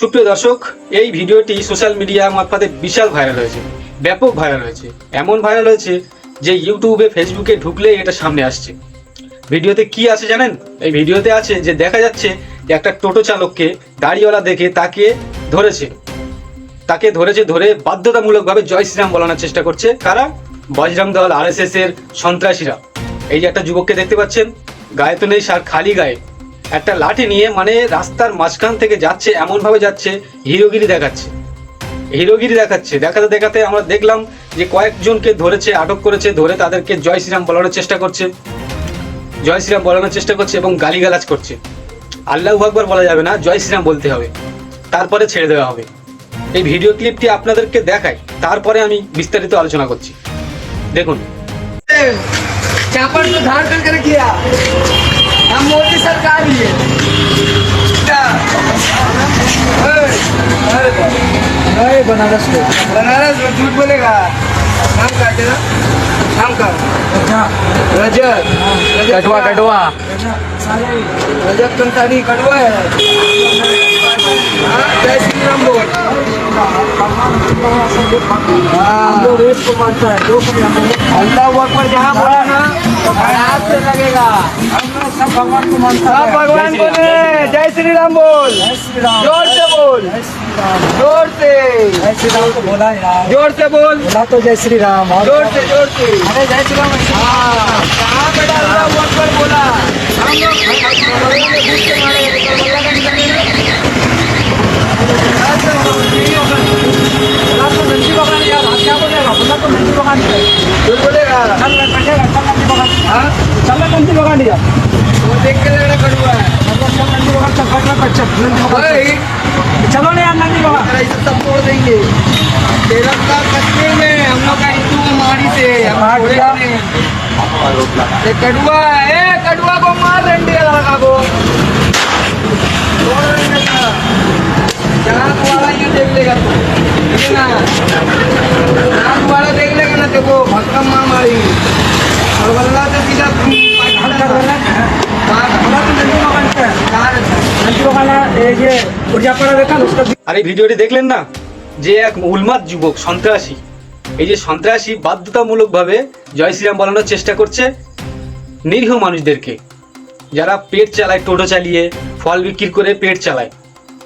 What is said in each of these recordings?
সুপ্রিয় দর্শক, এই ভিডিওটি সোশ্যাল মিডিয়া মারফতে বিশাল ভাইরাল হয়েছে, ব্যাপক ভাইরাল হয়েছে। এমন ভাইরাল হয়েছে যে ইউটিউবে, ফেসবুকে ঢুকলে এটা সামনে আসছে। ভিডিওতে কি আছে জানেন? এই ভিডিওতে আছে যে দেখা যাচ্ছে যে একটা টোটো চালককে গাড়িওয়ালা দেখে তাকে ধরেছে। তাকে ধরেছে ধরে বাধ্যতামূলকভাবে জয় শ্রীরাম বলানোর চেষ্টা করছে। কারা? বজরং দল আর এর সন্ত্রাসীরা। এই যে একটা যুবককে দেখতে পাচ্ছেন, গায়ে তো নেই, সার খালি গায়ে। একটা লাঠি নিয়ে মানে রাস্তার মাঝখান থেকে যাচ্ছে এমন ভাবে যাচ্ছে, হিরোগিরি দেখাচ্ছে। হিরোগিরি দেখাচ্ছে। দেখাতে দেখাতে আমরা দেখলাম যে কয়েকজনকে ধরেছে, আটক করেছে, ধরে তাদেরকে জয় শ্রীরাম বলানোর চেষ্টা করছে। জয় শ্রীরাম বলানোর চেষ্টা করছে এবং গালিগালাজ করছে। আল্লাহ আকবর বলা যাবে না, জয় শ্রীরাম বলতে হবে। তারপরে ছেড়ে দেওয়া হবে। এই ভিডিও ক্লিপটি আপনাদেরকে দেখাই, তারপরে আমি বিস্তারিত আলোচনা করছি। দেখুন। हम मोदी सरकार ही है? अरे, बनारस को। बनारस में झूठ बोलेगा। नाम का तेरा नाम का रजत। कटवा कटवा। रजत कंसारी कटवा है। हाँ, जय श्री राम बोल। हाँ। रेस को मारता है। दो अल्लाह अकबर जहाँ बोला ना हाथ से लगेगा। सब भगवान को मानता सब भगवान बोले जय श्री राम बोल जय श्री राम जोर से बोल जय श्री राम जोर से जय श्री राम को बोला यार जोर से बोल बोला तो जय श्री राम और जोर से जोर से अरे जय श्री राम हाँ कहाँ पे अल्लाह अकबर बोला हम लोग चल ना यार नंदी तेरा सब तोड़ देंगे। तेरा का कच्चे में हम लोग का हिंदू मारी से। मार। ये कड़ुआ है कड़ुआ को मार रंडी लड़का को। छोड़ रंडी का। चाँद वाला ये देख लेगा तू। ना। चाँद वाला देख लेगा ना देखो भक्कम मार मारेंगे। और बल्ला तो सीधा আর এই ভিডিওটি দেখলেন না? যে এক উলমাদ যুবক, সন্ত্রাসী। এই যে সন্ত্রাসী বাধ্যতামূলকভাবে জয় শ্রীরাম বলানোর চেষ্টা করছে নিরীহ মানুষদেরকে। যারা পেট চালায়, টোটো চালিয়ে, ফল বিক্রি করে পেট চালায়,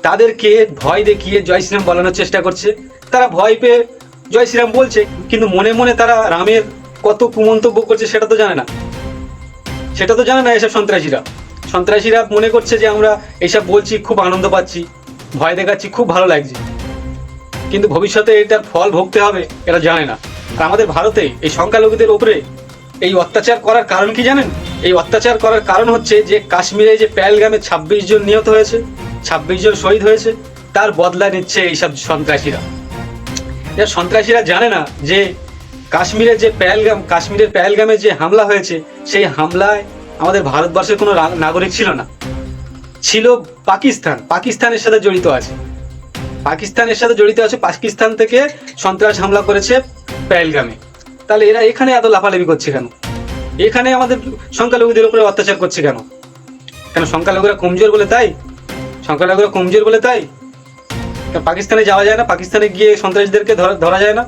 তাদেরকে ভয় দেখিয়ে জয় শ্রীরাম বলানোর চেষ্টা করছে। তারা ভয় পেয়ে জয় শ্রীরাম বলছে, কিন্তু মনে মনে তারা রামের কত কুমন্তব্য করছে সেটা তো জানে না। সেটা তো জানে না এসব সন্ত্রাসীরা। সন্ত্রাসীরা মনে করছে যে আমরা এইসব বলছি, খুব আনন্দ পাচ্ছি, ভয় দেখাচ্ছি, খুব ভালো লাগছে। কিন্তু ভবিষ্যতে এটার ফল ভোগতে হবে, এরা জানে না। আর আমাদের ভারতে এই সংখ্যালঘুদের ওপরে এই অত্যাচার করার কারণ কি জানেন? এই অত্যাচার করার কারণ হচ্ছে যে কাশ্মীরে যে প্যালগামে ছাব্বিশ জন নিহত হয়েছে, ছাব্বিশ জন শহীদ হয়েছে, তার বদলা নিচ্ছে এইসব সন্ত্রাসীরা। সন্ত্রাসীরা জানে না যে কাশ্মীরে যে প্যালগাম কাশ্মীরের প্যালগামে যে হামলা হয়েছে, সেই হামলায় আমাদের ভারতবর্ষের কোনো নাগরিক ছিল না। ছিল পাকিস্তান। পাকিস্তানের সাথে জড়িত আছে। পাকিস্তানের সাথে জড়িত আছে, পাকিস্তান থেকে সন্ত্রাস হামলা করেছে পেহেলগামে। তাহলে এরা এখানে এত লাফালাফি করছে কেন? এখানে আমাদের সংখ্যালঘুদের উপরে অত্যাচার করছে কেন? কেন সংখ্যালঘুরা কমজোর বলে তাই? সংখ্যালঘুরা কমজোর বলে তাই? পাকিস্তানে যাওয়া যায় না? পাকিস্তানে গিয়ে সন্ত্রাসীদেরকে ধরা যায় না?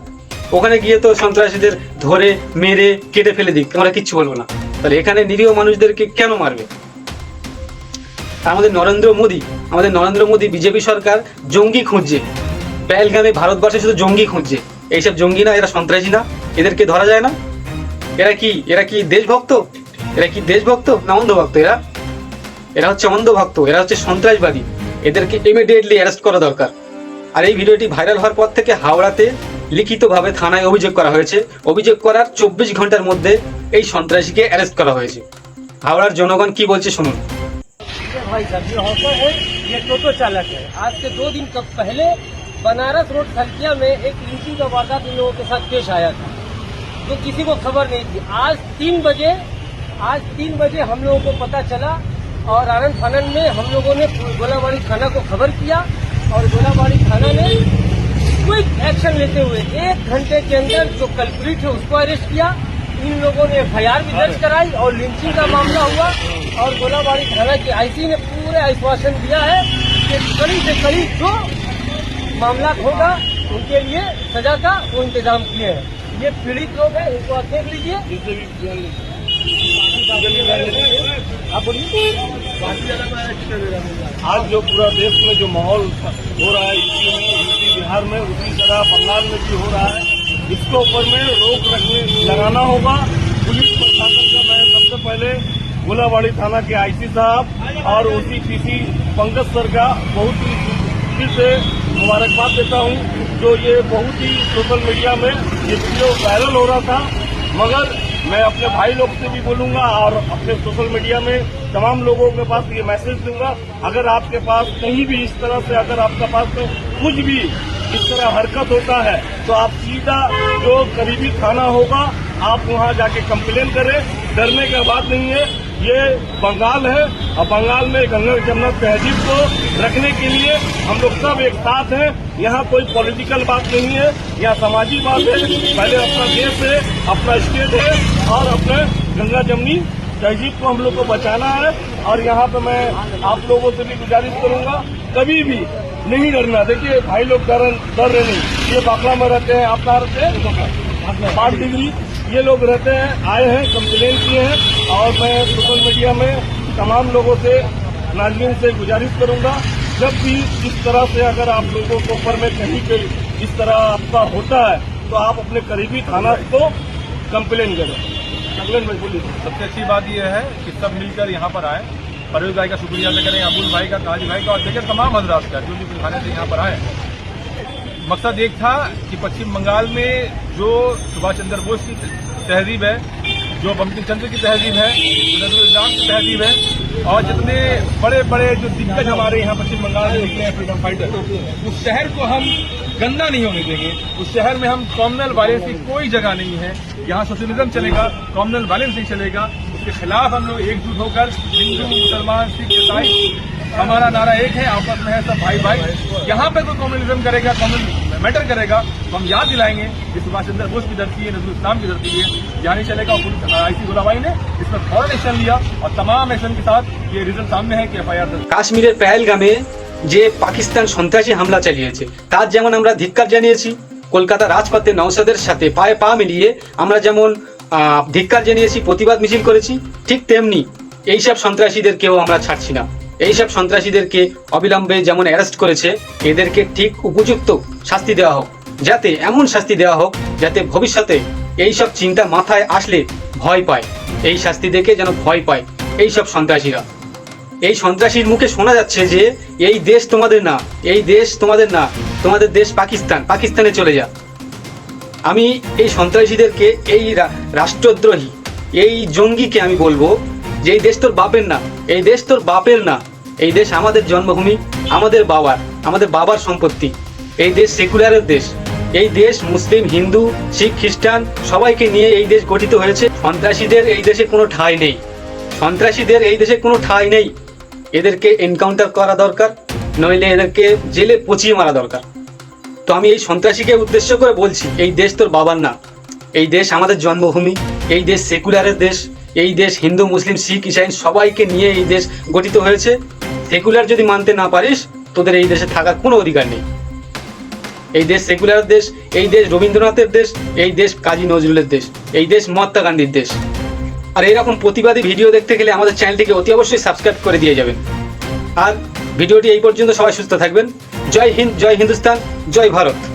ওখানে গিয়ে তো সন্ত্রাসীদের ধরে, মেরে, কেটে ফেলে দিক। আমরা কিচ্ছু বলব না। তাহলে এখানে নিরীহ মানুষদেরকে কেন মারবে? আমাদের নরেন্দ্র মোদী, আমাদের নরেন্দ্র মোদী বিজেপি সরকার জঙ্গি খুঁজছে। পেহেলগামে ভারতবর্ষে শুধু জঙ্গি খুঁজছে। এইসব জঙ্গি না, এরা সন্ত্রাসী না। এদেরকে ধরা যায় না। এরা কি এরা কি দেশভক্ত? এরা কি দেশভক্ত না অন্ধভক্ত এরা? এরা হচ্ছে অন্ধভক্ত, এরা হচ্ছে সন্ত্রাসবাদী। এদেরকে ইমিডিয়েটলি অ্যারেস্ট করা দরকার। আর এই ভিডিওটি ভাইরাল হওয়ার পর থেকে হাওড়াতে লিখিতভাবে থানায় অভিযোগ করা হয়েছে অভিযোগ করার চব্বিশ ঘন্টার মধ্যে এই সন্ত্রাসীকে অ্যারেস্ট করা হয়েছে হাওড়ার জনগণ কি বলছে শুনুন भाई साहब ये हॉकर है ये टोटो चालक है आज से दो दिन कब पहले बनारस रोड खलकिया में एक लिंचिंग का वारदात इन लोगों के साथ पेश आया था तो किसी को खबर नहीं थी आज तीन बजे आज तीन बजे हम लोगों को पता चला और आनंद फानन में हम लोगों ने गोलाबाड़ी थाना को खबर किया और गोलाबाड़ी थाना ने क्विक एक्शन लेते हुए एक घंटे के अंदर जो कल्प्रिट है उसको अरेस्ट किया। इन लोगों ने एफ़ भी दर्ज कराई और लिंचिंग का मामला हुआ और गोलाबाड़ी थाना की आईसी ने पूरे आश्वासन दिया है कि कड़ी से कड़ी जो मामला होगा, उनके लिए सजा का वो इंतज़ाम किए हैं। ये पीड़ित लोग हैं, इनको आप देख लीजिए। आप बोलिए। आज जो पूरा देश में जो माहौल हो रहा है यूपी में यूपी बिहार में, उसी तरह बंगाल में भी हो रहा है, इसके ऊपर में रोक रखने, लगाना होगा। पुलिस प्रशासन का मैं सबसे पहले गोलाबाड़ी थाना के आईसी साहब और ओसी पीसी पंकज सर का बहुत ही दिल से मुबारकबाद देता हूँ, जो ये बहुत ही सोशल मीडिया में ये वीडियो वायरल हो रहा था। मगर मैं अपने भाई लोग से भी बोलूँगा और अपने सोशल मीडिया में तमाम लोगों के पास ये मैसेज दूँगा। अगर आपके पास कहीं भी इस तरह से अगर आपके पास तो कुछ भी इस तरह हरकत होता है तो आप सीधा जो करीबी थाना होगा, आप वहाँ जाके कंप्लेन करें। डरने का बात नहीं है। ये बंगाल है। और बंगाल में गंगा जमुना तहजीब को रखने के लिए हम लोग सब एक साथ हैं। यहाँ कोई पॉलिटिकल बात नहीं है यहाँ सामाजिक बात है। पहले अपना देश है, अपना स्टेट है, और अपने गंगा जमुनी तहजीब को हम लोग को बचाना है। और यहाँ पे मैं आप लोगों से भी गुजारिश करूँगा, कभी भी नहीं डरना। देखिए, भाई लोग डर डर रहे नहीं। ये बाकला में रहते हैं, आप कहाँ रहते हैं? पाँच डिग्री ये लोग रहते हैं, आए हैं कंप्लेन किए हैं, और मैं सोशल मीडिया में तमाम लोगों से नाजमीन से गुजारिश करूँगा, जब भी इस तरह से अगर आप लोगों को ऊपर में कहीं पे इस तरह आपका होता है तो आप अपने करीबी थाना को कंप्लेन करें। कंप्लेन में बोलिए सबसे अच्छी बात यह है कि सब मिलकर यहाँ पर आए। परवेज भाई का शुक्रिया अदा करें, अबुल भाई का, काजी भाई का, और देखिए तमाम हजरात का, जो भी खाने से यहाँ पर आए। मकसद एक था कि पश्चिम बंगाल में जो सुभाष चंद्र बोस की तहजीब है, जो बंकिम चंद्र की तहजीब है जो इस्लाम की तहजीब है, और जितने बड़े बड़े जो दिग्गज हमारे यहाँ पश्चिम बंगाल में निकले हैं फ्रीडम फाइटर, उस शहर को हम गंदा नहीं होने देंगे। उस शहर में हम कॉमनल वायलेंस की कोई जगह नहीं है। यहाँ सोशलिज्म चलेगा कॉमनल वायलेंस नहीं चलेगा। उसके खिलाफ हम लोग एकजुट होकर हिंदू मुसलमान सिख ईसाई हमारा नारा एक है आपस में है सब भाई भाई यहाँ पे कोई कम्युनिज्म करेगा कम्युनल मैटर करेगा तो हम याद दिलाएंगे कि सुभाष चंद्र बोस की धरती है नजरुल इस्लाम की धरती है यहाँ नहीं चलेगा और पुलिस आईसी गोलाबाई ने इस पर फौरन एक्शन लिया और तमाम एक्शन के साथ ये रिजल्ट सामने है कि एफ आई आर কাশ্মীরের পেহেলগামে যে পাকিস্তান সন্ত্রাসী হামলা চালিয়েছে তার যেমন আমরা ধিক্কার জানিয়েছি কলকাতা রাজপথে নওসাদের সাথে পায়ে পা মিলিয়ে আমরা যেমন আহ, ধিক্কার জানিয়েছি, প্রতিবাদ মিছিল করেছি, ঠিক তেমনি এইসব সন্ত্রাসীদেরকেও আমরা ছাড়ছি না। এইসব সন্ত্রাসীদেরকে অবিলম্বে যেমন অ্যারেস্ট করেছে, এদেরকে ঠিক উপযুক্ত শাস্তি দেওয়া হোক, যাতে এমন শাস্তি দেওয়া হোক যাতে ভবিষ্যতে এইসব চিন্তা মাথায় আসলে ভয় পায়। এই শাস্তি দেখে যেন ভয় পায় এইসব সন্ত্রাসীরা। এই সন্ত্রাসীর মুখে শোনা যাচ্ছে যে, এই দেশ তোমাদের না, এই দেশ তোমাদের না, তোমাদের দেশ পাকিস্তান, পাকিস্তানে চলে যা। আমি এই সন্ত্রাসীদেরকে, এই রাষ্ট্রদ্রোহী, এই জঙ্গিকে আমি বলব যে এই দেশ তোর বাপের না, এই দেশ তোর বাপের না, এই দেশ আমাদের জন্মভূমি, আমাদের বাবার আমাদের বাবার সম্পত্তি, এই দেশ সেকুলারের দেশ, এই দেশ মুসলিম, হিন্দু, শিখ, খ্রিস্টান, সবাইকে নিয়ে এই দেশ গঠিত হয়েছে। সন্ত্রাসীদের এই দেশে কোনো ঠাঁই নেই, সন্ত্রাসীদের এই দেশে কোনো ঠাঁই নেই। এদেরকে এনকাউন্টার করা দরকার, নইলে এদেরকে জেলে পচিয়ে মারা দরকার। তো আমি এই সন্ত্রাসীকে উদ্দেশ্য করে বলছি, এই দেশ তোর বাবার না এই দেশ আমাদের জন্মভূমি, এই দেশ সেকুলারের দেশ, এই দেশ হিন্দু, মুসলিম, শিখ, ইসাইন সবাইকে নিয়ে এই দেশ গঠিত হয়েছে। সেকুলার যদি মানতে না পারিস, তোদের এই দেশে থাকার কোনো অধিকার নেই। এই দেশ সেকুলার দেশ, এই দেশ রবীন্দ্রনাথের দেশ, এই দেশ কাজী নজরুলের দেশ, এই দেশ মহাত্মা গান্ধীর দেশ। আর এইরকম প্রতিবাদী ভিডিও দেখতে গেলে আমাদের চ্যানেলটিকে অতি অবশ্যই সাবস্ক্রাইব করে দিয়ে যাবেন। আর ভিডিওটি এই পর্যন্ত সবাই সুস্থ থাকবেন। जय हिंद जय हिंदुस्तान जय भारत।